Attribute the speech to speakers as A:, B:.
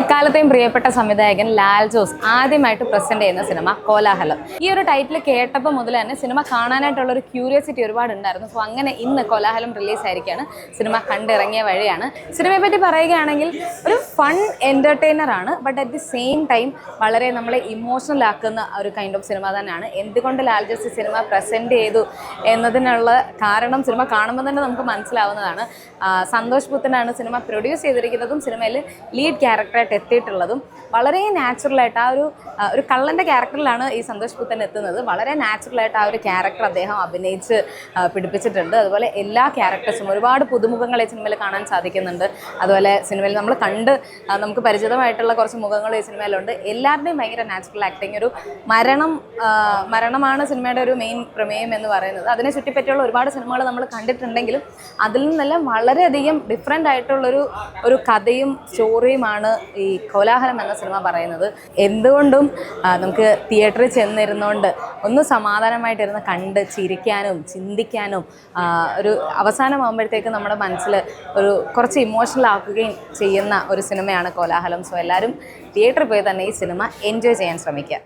A: എക്കാലത്തെയും പ്രിയപ്പെട്ട സംവിധായകൻ ലാൽ ജോസ് ആദ്യമായിട്ട് പ്രസന്റ് ചെയ്യുന്ന സിനിമ കോലാഹലം. ഈ ഒരു ടൈറ്റിൽ കേട്ടപ്പോൾ മുതൽ തന്നെ സിനിമ കാണാനായിട്ടുള്ള ഒരു ക്യൂരിയോസിറ്റി ഒരുപാട് ഉണ്ടായിരുന്നു. സോ അങ്ങനെ ഇന്ന് കോലാഹലം റിലീസ് ആയിരിക്കുകയാണ് സിനിമ കണ്ടിറങ്ങിയ വഴിയാണ്. സിനിമയെ പറ്റി പറയുകയാണെങ്കിൽ ഒരു ഫൺ എന്റർടൈനർ ആണ്. But at the same time വളരെ നമ്മളെ ഇമോഷണൽ ആക്കുന്ന ഒരു കൈൻഡ് ഓഫ് സിനിമ തന്നെയാണ്. എന്തുകൊണ്ട് ലാൽ ജോസ് സിനിമ പ്രസന്റ് ചെയ്തു എന്നതിനുള്ള കാരണം സിനിമ കാണുമ്പോൾ തന്നെ നമുക്ക് മനസ്സിലാവുന്നതാണ്. സന്തോഷ് പുത്തനാണ് സിനിമ പ്രൊഡ്യൂസ് ചെയ്തിരിക്കുന്നതും സിനിമയിൽ ലീഡ് ക്യാരക്ടറായിട്ട് എത്തിയിട്ടുള്ളതും വളരെ നാച്ചുറലായിട്ട് ആ ഒരു ഒരു കള്ളന്റെ ക്യാരക്ടറിലാണ് ഈ സന്തോഷ് പുത്തൻ എത്തുന്നത്. വളരെ നാച്ചുറലായിട്ട് ആ ഒരു ക്യാരക്ടർ അദ്ദേഹം അഭിനയിച്ച് പിടിപ്പിച്ചിട്ടുണ്ട്. അതുപോലെ എല്ലാ ക്യാരക്ടേഴ്സും ഒരുപാട് പുതുമുഖങ്ങളെ സിനിമയിൽ കാണാൻ സാധിക്കുന്നുണ്ട്. അതുപോലെ സിനിമയിൽ നമ്മൾ കണ്ട് നമുക്ക് പരിചിതമായിട്ടുള്ള കുറച്ച് മുഖങ്ങൾ ഈ സിനിമയിലുണ്ട് എല്ലാവരുടെയും ഭയങ്കര നാച്ചുറൽ ആക്ടിങ് ഒരു മരണം മരണമാണ് സിനിമയുടെ ഒരു മെയിൻ പ്രമേയം എന്ന് പറയുന്നത്. അതിനെ ചുറ്റിപ്പറ്റിയുള്ള ഒരുപാട് സിനിമകൾ നമ്മൾ കണ്ടിട്ടുണ്ടെങ്കിലും അതിൽ നിന്നെല്ലാം വളരെയധികം ഡിഫറെന്റ് ആയിട്ടുള്ളൊരു ഒരു കഥയും സ്റ്റോറിയുമാണ് കോലാഹലം എന്ന സിനിമ പറയുന്നത് എന്തുകൊണ്ടും നമുക്ക് തിയേറ്ററിൽ ചെന്നിരുന്നുകൊണ്ട് ഒന്ന് സമാധാനമായിട്ടിരുന്ന് കണ്ട് ചിരിക്കാനും ചിന്തിക്കാനും ഒരു അവസാനമാകുമ്പോഴത്തേക്ക് നമ്മുടെ മനസ്സിൽ ഒരു കുറച്ച് ഇമോഷണൽ ആക്കുകയും ചെയ്യുന്ന ഒരു സിനിമയാണ് കോലാഹലം. സോ എല്ലാവരും തിയേറ്ററിൽ പോയി തന്നെ ഈ സിനിമ എൻജോയ് ചെയ്യാൻ ശ്രമിക്കുക.